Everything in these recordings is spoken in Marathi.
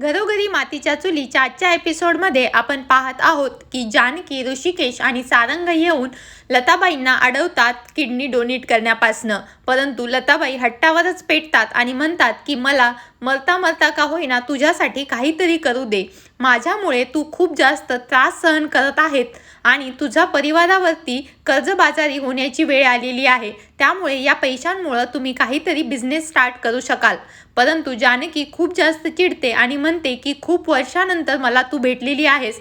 घरोघरी मातीच्या चुलीच्या आजच्या एपिसोडमध्ये आपण पाहत आहोत की जानकी ऋषिकेश आणि सारंग येऊन लताबाईंना अडवतात किडनी डोनेट करण्यापासनं. परंतु लताबाई हट्टावरच पेटतात आणि म्हणतात की मला मरता मरता का होईना तुझ्यासाठी काहीतरी करू दे. माझ्यामुळे तू खूप जास्त त्रास सहन करत आहेत आणि तुझ्या परिवारावरती कर्जबाजारी होण्याची वेळ आलेली आहे. त्यामुळे या पैशांमुळं तुम्ही काहीतरी बिझनेस स्टार्ट करू शकाल. परंतु जानकी खूप जास्त चिडते आणि म्हणते की खूप वर्षानंतर मला तू भेटलेली आहेस.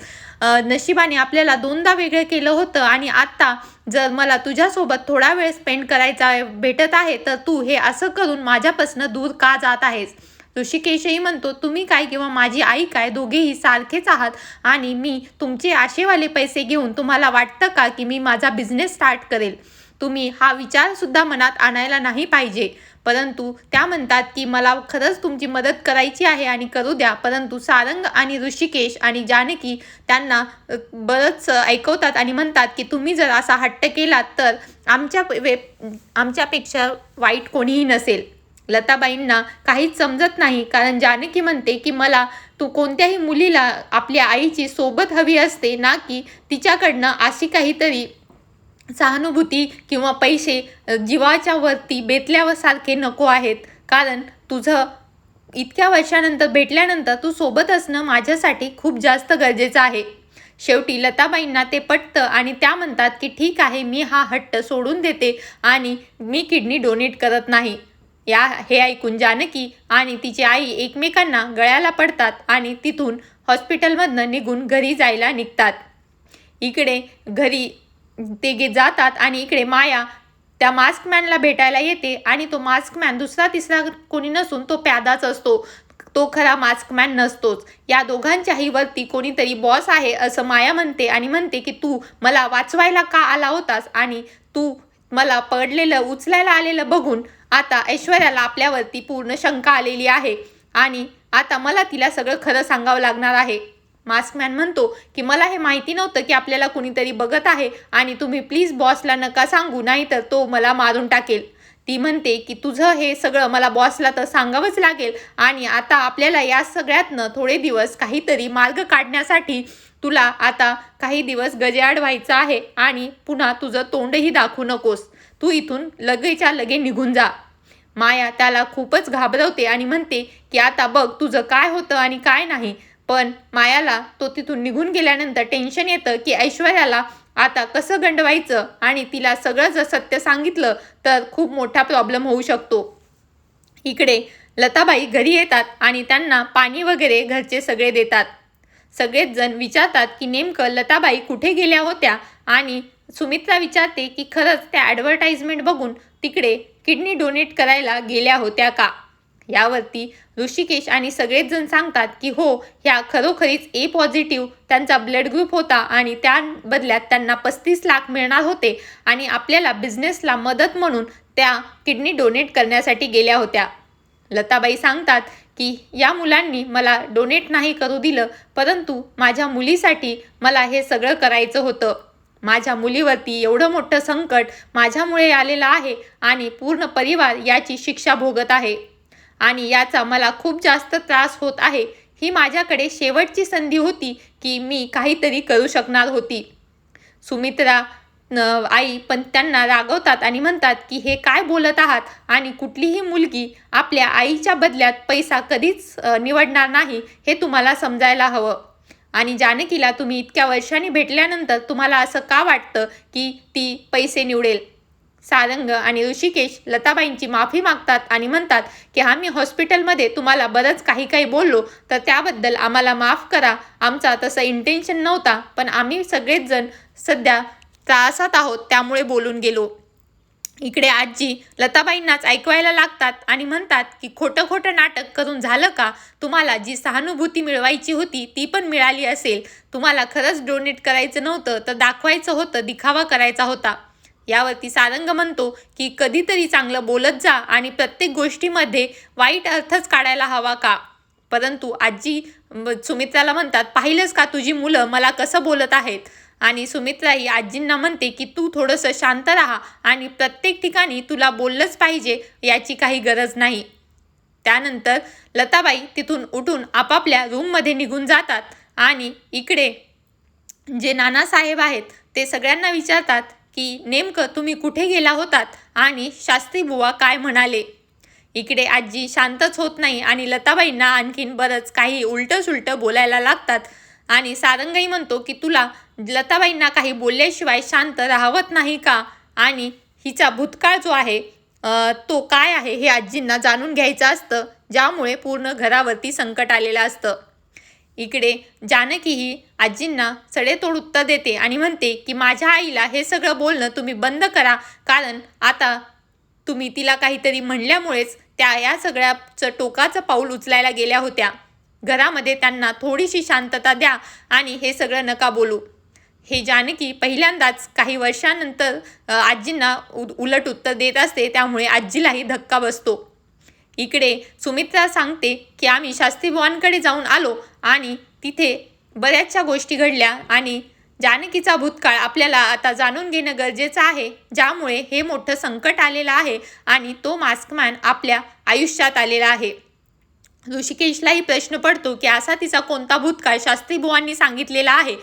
नशिबाने आपल्याला दोनदा वेगळं केलं होतं आणि आत्ता जर मला तुझ्यासोबत थोडा वेळ स्पेंड करायचा भेटत आहे तर तू हे असं करून माझ्यापासनं दूर का जात आहेस? ऋषिकेशही म्हणतो तुम्ही काय किंवा माझी आई काय दोघेही सारखेच आहात आणि मी तुमचे आशेवाले पैसे घेऊन तुम्हाला वाटतं का की मी माझा बिझनेस स्टार्ट करेल? तुम्ही हा विचारसुद्धा मनात आणायला नाही पाहिजे. परंतु त्या म्हणतात की मला खरंच तुमची मदत करायची आहे आणि करू द्या. परंतु सारंग आणि ऋषिकेश आणि जानकी त्यांना बरंच ऐकवतात आणि म्हणतात की तुम्ही जर असा हट्ट केलात तर आमच्या वे आमच्यापेक्षा वाईट कोणीही नसेल. लताबाईंना काहीच समजत नाही कारण जानकी म्हणते की मला तू कोणत्याही मुलीला आपल्या आईची सोबत हवी असते ना की तिच्याकडनं अशी काहीतरी सहानुभूती किंवा पैसे जीवाच्या वरती बेतल्यावरसारखे नको आहेत. कारण तुझं इतक्या वर्षानंतर भेटल्यानंतर तू सोबत असणं माझ्यासाठी खूप जास्त गरजेचं आहे. शेवटी लताबाईंना ते पटतं आणि त्या म्हणतात की ठीक आहे मी हा हट्ट सोडून देते आणि मी किडनी डोनेट करत नाही. या हे ऐकून जानकी आणि तिची आई एकमेकांना गळ्याला पडतात आणि तिथून हॉस्पिटलमधनं निघून घरी जायला निघतात. इकडे घरी ते गे जातात आणि इकडे माया त्या मास्कमॅनला भेटायला येते आणि तो मास्कमॅन दुसरा तिसरा कोणी नसून तो प्यादाच असतो. तो खरा मास्कमॅन नसतोच. या दोघांच्याही वरती कोणीतरी बॉस आहे असं माया म्हणते आणि म्हणते की तू मला वाचवायला का आला होतास आणि तू मला पडलेलं उचलायला आलेलं बघून आता ऐश्वर्याला आपल्यावरती पूर्ण शंका आलेली आहे. आणि आता मला तिला सगळं खरं सांगावं लागणार आहे. मास्कमॅन म्हणतो की मला हे माहिती नव्हतं की आपल्याला कुणीतरी बघत आहे आणि तुम्ही प्लीज बॉसला नका सांगू नाही तर तो मला मारून टाकेल. ती म्हणते की तुझं हे सगळं मला बॉसला तर सांगावंच लागेल आणि आता आपल्याला या सगळ्यातनं थोडे दिवस काहीतरी मार्ग काढण्यासाठी तुला आता काही दिवस गजेआड व्हायचं आहे आणि पुन्हा तुझं तोंडही दाखवू नकोस. तू इथून लगेच्या लगे निघून जा. माया त्याला खूपच घाबरवते आणि म्हणते की आता बघ तुझं काय होतं आणि काय नाही. पण मायाला तो तिथून निघून गेल्यानंतर टेन्शन येतं की ऐश्वर्याला आता कसं गंडवायचं? आणि तिला सगळं जर सत्य सांगितलं तर खूप मोठा प्रॉब्लेम होऊ शकतो. इकडे लताबाई घरी येतात आणि त्यांना पाणी वगैरे घरचे सगळे देतात. सगळेच जण विचारतात की नेमकं लताबाई कुठे गेल्या होत्या? आणि सुमित्रा विचारते की खरंच त्या ॲडव्हर्टाइजमेंट बघून तिकडे किडनी डोनेट करायला गेल्या होत्या का? यावरती ऋषिकेश आणि सगळेच जण सांगतात की हो ह्या खरोखरीच ए पॉझिटिव्ह त्यांचा ब्लड ग्रुप होता आणि त्या बदल्यात त्यांना पस्तीस लाख मिळणार होते आणि आपल्याला बिझनेसला मदत म्हणून त्या किडनी डोनेट करण्यासाठी गेल्या होत्या. लताबाई सांगतात की या मुलांनी मला डोनेट नाही करू दिलं परंतु माझ्या मुलीसाठी मला हे सगळं करायचं होतं. माझ्या मुलीवरती एवढं मोठं संकट माझ्यामुळे आलेलं आहे आणि पूर्ण परिवार याची शिक्षा भोगत आहे. आणि याचा मला खूप जास्त त्रास होत आहे. ही माझ्याकडे शेवटची संधी होती की मी काहीतरी करू शकणार होती. सुमित्रा आई पण त्यांना रागवतात आणि म्हणतात की हे काय बोलत आहात? आणि कुठलीही मुलगी आपल्या आईच्या बदल्यात पैसा कधीच निवडणार नाही हे तुम्हाला समजायला हवं. आणि जानकीला तुम्ही इतक्या वर्षांनी भेटल्यानंतर तुम्हाला असं का वाटतं की ती पैसे निवडेल? सारंग आणि ऋषिकेश लताबाईंची माफी मागतात आणि म्हणतात की आम्ही हॉस्पिटलमध्ये तुम्हाला बरंच काही काही बोललो तर त्याबद्दल आम्हाला माफ करा. आमचा तसं इंटेन्शन नव्हता पण आम्ही सगळेच जण सध्या त्रासात आहोत त्यामुळे बोलून गेलो. इकडे आजी लताबाईंनाच ऐकवायला लागतात आणि म्हणतात की खोटं खोटं नाटक करून झालं का? तुम्हाला जी सहानुभूती मिळवायची होती ती पण मिळाली असेल. तुम्हाला खरंच डोनेट करायचं नव्हतं तर दाखवायचं होतं दिखावा करायचा होता. यावरती सारंग म्हणतो की कधीतरी चांगलं बोलत जा आणि प्रत्येक गोष्टीमध्ये वाईट अर्थच काढायला हवा का? परंतु आजी सुमित्राला म्हणतात पाहिलंच का तुझी मुलं? मला कसं बोलत आहेत? आणि सुमित्राही आजींना म्हणते की तू थोडंसं शांत राहा आणि प्रत्येक ठिकाणी तुला बोललंच पाहिजे याची काही गरज नाही. त्यानंतर लताबाई तिथून उठून आपापल्या रूममध्ये निघून जातात आणि इकडे जे नानासाहेब आहेत ते सगळ्यांना विचारतात की नेमकं तुम्ही कुठे गेला होतात आणि शास्त्री बुवा काय म्हणाले? इकडे आजी शांतच होत नाही आणि लताबाईंना आणखीन बरंच काही उलटं सुलटं बोलायला लागतात. आणि सारंगाई म्हणतो की तुला लताबाईंना काही बोलल्याशिवाय शांत राहवत नाही का? आणि हिचा भूतकाळ जो आहे तो काय आहे हे आजींना जाणून घ्यायचं असतं ज्यामुळे पूर्ण घरावरती संकट आलेलं असतं. इकडे जानकी ही आजींना सडेतोड उत्तर देते आणि म्हणते की माझ्या आईला हे सगळं बोलणं तुम्ही बंद करा कारण आता तुम्ही तिला काहीतरी म्हणल्यामुळेच त्या या सगळ्याचं टोकाचं पाऊल उचलायला गेल्या होत्या. घरामध्ये त्यांना थोडीशी शांतता द्या आणि हे सगळं नका बोलू. हे जानकी पहिल्यांदाच काही वर्षानंतर आजींना उ उलट उत्तर देत असते त्यामुळे आजीलाही धक्का बसतो. इकडे सुमित्रा सांगते की आम्ही शास्त्रीबुवांकडे जाऊन आलो आणि तिथे बऱ्याचशा गोष्टी घडल्या आणि जानकीचा भूतकाळ आपल्याला आता जाणून घेणं गरजेचं आहे ज्यामुळे हे मोठं संकट आलेलं आहे आणि तो मास्कमॅन आपल्या आयुष्यात आलेला आहे. ऋषिकेशलाही प्रश्न पडतो की असा तिचा कोणता भूतकाळ शास्त्री बुवांनी सांगितलेला आहे?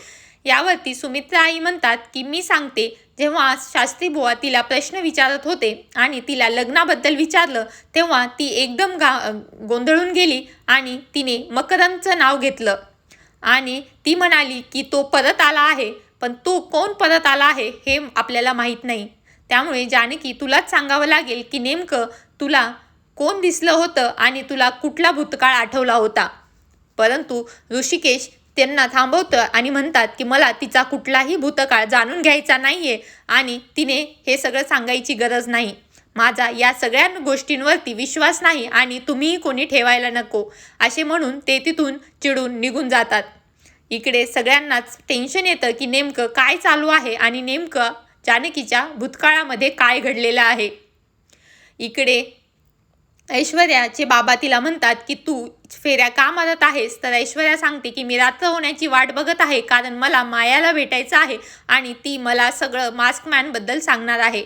यावरती सुमित्रा आई म्हणतात की मी सांगते जेव्हा शास्त्री बुवा तिला प्रश्न विचारत होते आणि तिला लग्नाबद्दल विचारलं तेव्हा ती एकदम गा गोंधळून गेली आणि तिने मकरंदचं नाव घेतलं. आणि ती म्हणाली की तो परत आला आहे पण तो कोण परत आला आहे हे आपल्याला माहीत नाही. त्यामुळे जानकी तुलाच सांगावं लागेल की नेमकं तुला कोण दिसलं होतं आणि तुला कुठला भूतकाळ आठवला होता? परंतु ऋषिकेश त्यांना थांबवतं आणि म्हणतात की मला तिचा कुठलाही भूतकाळ जाणून घ्यायचा नाही आहे आणि तिने हे सगळं सांगायची गरज नाही. माझा या सगळ्या गोष्टींवरती विश्वास नाही आणि तुम्हीही कोणी ठेवायला नको असे म्हणून ते तिथून चिडून निघून जातात. इकडे सगळ्यांनाच टेन्शन येतं की नेमकं काय चालू आहे आणि नेमकं जानकीच्या भूतकाळामध्ये काय घडलेलं आहे. इकडे ऐश्वर्याचे बाबा तिला म्हणतात की तू फेऱ्या का मारत आहेस? तर ऐश्वर्या सांगते की मी रात्र होण्याची वाट बघत आहे कारण मला मायाला भेटायचं आहे आणि ती मला सगळं मास्कमॅनबद्दल सांगणार आहे.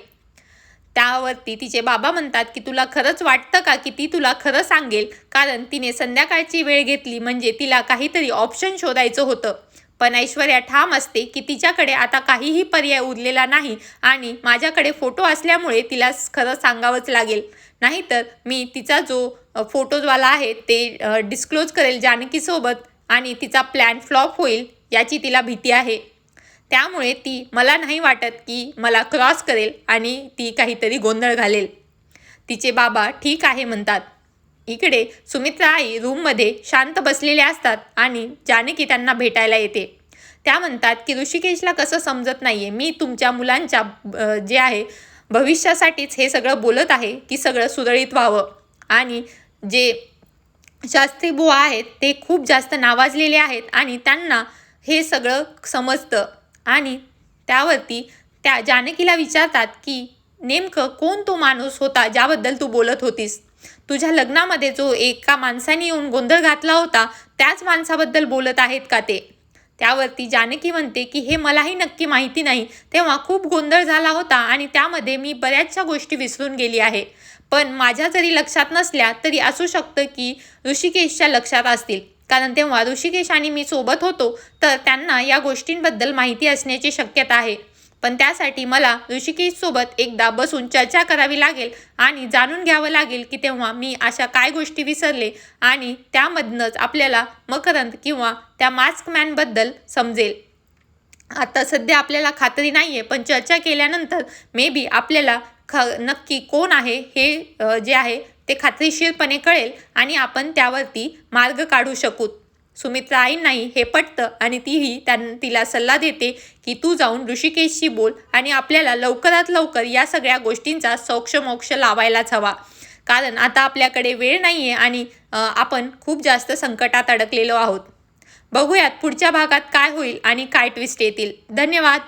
त्यावरती तिचे बाबा म्हणतात की तुला खरंच वाटतं का की ती तुला खरं सांगेल? कारण तिने संध्याकाळची वेळ घेतली म्हणजे तिला काहीतरी ऑप्शन शोधायचं होतं. पण ऐश्वर्या ठाम असते की तिच्याकडे आता काहीही पर्याय उरलेला नाही आणि माझ्याकडे फोटो असल्यामुळे तिला खरं सांगावंच लागेल. नाहीतर मी तिचा जो फोटोजवाला आहे ते डिस्क्लोज करेल जानकीसोबत आणि तिचा प्लॅन फ्लॉप होईल याची तिला भीती आहे. त्यामुळे ती मला नाही वाटत की मला क्रॉस करेल आणि ती काहीतरी गोंधळ घालेल. तिचे बाबा ठीक आहे म्हणतात. इकडे सुमित्रा आई रूममध्ये शांत बसलेले असतात आणि जानकी त्यांना भेटायला येते. त्या म्हणतात की ऋषिकेशला कसं समजत नाही आहे मी तुमच्या मुलांच्या जे आहे भविष्यासाठीच हे सगळं बोलत आहे की सगळं सुरळीत व्हावं. आणि जे शास्त्री बुवा आहेत ते खूप जास्त नावाजलेले आहेत आणि त्यांना हे सगळं समजतं. आणि त्यावरती त्या जानकीला विचारतात की नेमकं कोण तो माणूस होता ज्याबद्दल तू बोलत होतीस? तुझ्या लग्नामध्ये जो एका माणसाने येऊन गोंधळ घातला होता त्याच माणसाबद्दल बोलत आहेत का ते? त्यावरती जानकी म्हणते की हे मलाही नक्की माहिती नाही. तेव्हा खूप गोंधळ झाला होता आणि त्यामध्ये मी बऱ्याचशा गोष्टी विसरून गेली आहे. पण माझ्या जरी लक्षात नसल्या तरी असू शकतं की ऋषिकेशच्या लक्षात असतील. कारण तेव्हा ऋषिकेश आणि मी सोबत होतो तर त्यांना या गोष्टींबद्दल माहिती असण्याची शक्यता आहे. पण त्यासाठी मला ऋषिकेशसोबत एकदा बसून चर्चा करावी लागेल आणि जाणून घ्यावं लागेल की तेव्हा मी अशा काय गोष्टी विसरले आणि त्यामधनंच आपल्याला मकरंद किंवा त्या मास्कमॅनबद्दल समजेल. आता सध्या आपल्याला खात्री नाही आहे पण चर्चा केल्यानंतर मे बी आपल्याला ख नक्की कोण आहे हे जे आहे ते खात्रीशीरपणे कळेल आणि आपण त्यावरती मार्ग काढू शकू. सुमित्रा आईंनाही हे पटतं आणि तीही त्यां तिला सल्ला देते की तू जाऊन ऋषिकेशशी बोल आणि आपल्याला लवकरात लवकर या सगळ्या गोष्टींचा सौक्षमोक्ष लावायलाच हवा. कारण आता आपल्याकडे वेळ नाही आहे आणि आपण खूप जास्त संकटात अडकलेलो आहोत. बघूयात पुढच्या भागात काय होईल आणि काय ट्विस्ट येतील. धन्यवाद!